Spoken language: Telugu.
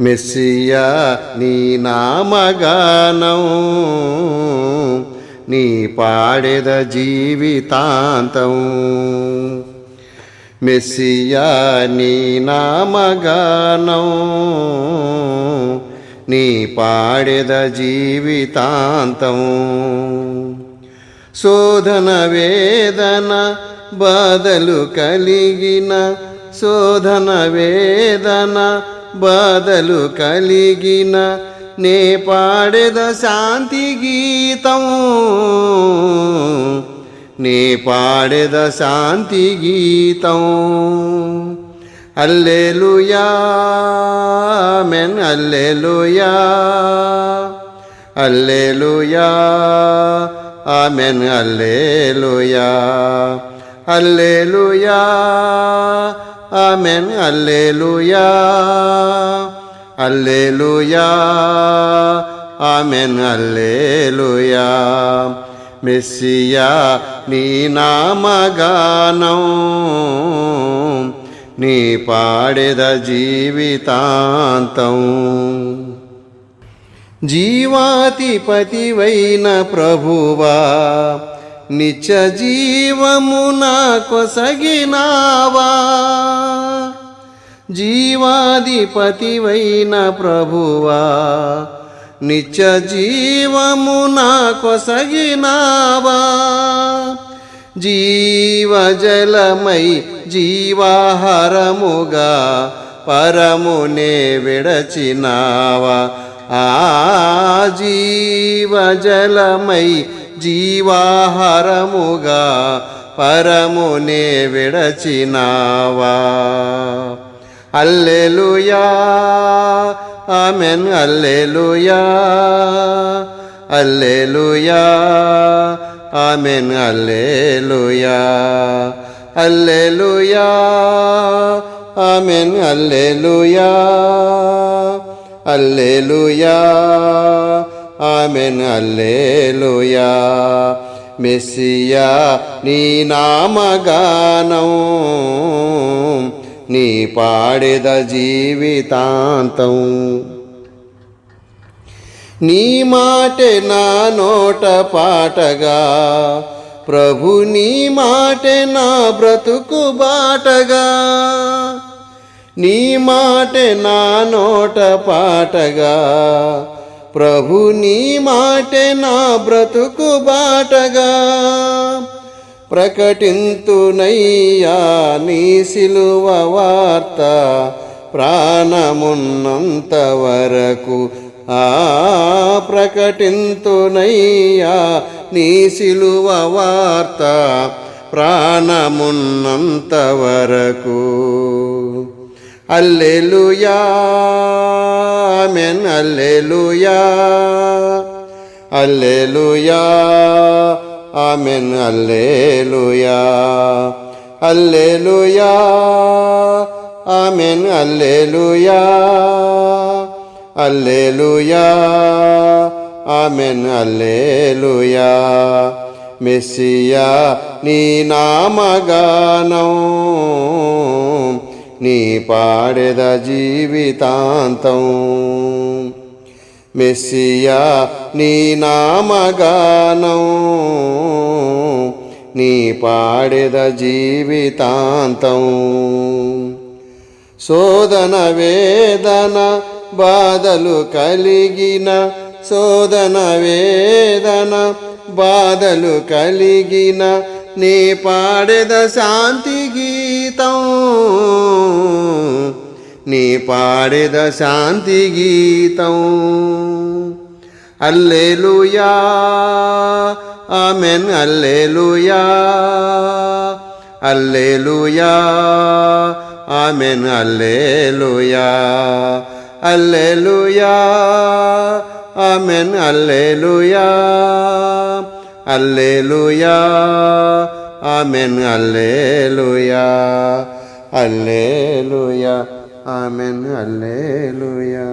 మెస్సియా నీ నామగానం నీ పాడెద జీవితాంతం. మెస్సియా నీ నామగానం నీ పాడెద జీవితాంతం. శోధన వేదన బాధలు కలిగిన శోధన వేదన బాధలు కలిగిన నే పాడెద శాంతి గీతం. నే పాడెద శాంతి గీతం. Hallelujah amen hallelujah. Hallelujah amen hallelujah. Hallelujah amen. Hallelujah hallelujah amen. Hallelujah messiah నీ నామగానం. నీ పాడెద జీవితాంతం. జీవాతిపతివైన ప్రభువా. నిత్య జీవము కొసగినావా జీవాధిపతివైన ప్రభువా నిత్య జీవము నా కొసగినావా జీవజలమై జీవాహారముగా పరమునే విడచినావా? ఆ జీవజలమై జీవాహారముగా పరమునే విడచినావా. Hallelujah amen hallelujah hallelujah amen hallelujah hallelujah amen hallelujah hallelujah amen hallelujah messiah నీ నామగానం నీ పాడెద జీవితాంతం. నీ మాటే నా నోట పాటగా ప్రభు నీ మాటే నా బ్రతుకు బాటగా. నీ మాటే నా నోట పాటగా ప్రభు నీ మాటే నా బ్రతుకు బాటగా. ప్రకటింతునయ్యా నీ సిలువ వార్త ప్రాణమున్నంత వరకు. ఆ ప్రకటింతునయ్యా నీ సిలువ వార్త ప్రాణమున్నంత వరకు. Hallelujah amen hallelujah hallelujah amen hallelujah hallelujah amen hallelujah hallelujah amen hallelujah messiah నీ నామగానం నీ పాడెద జీవితాంతం. మెస్సియా నీ నామగానం. నీ పాడెద జీవితాంతం. శోధన వేదన బాధలు కలిగిన. శోధన వేదన బాధలు కలిగిన. నీ పాడెద శాంతిగి గీతం నీ పాడెద శాంతి గీతం hallelujah amen hallelujah hallelujah amen hallelujah hallelujah amen hallelujah hallelujah amen hallelujah hallelujah amen hallelujah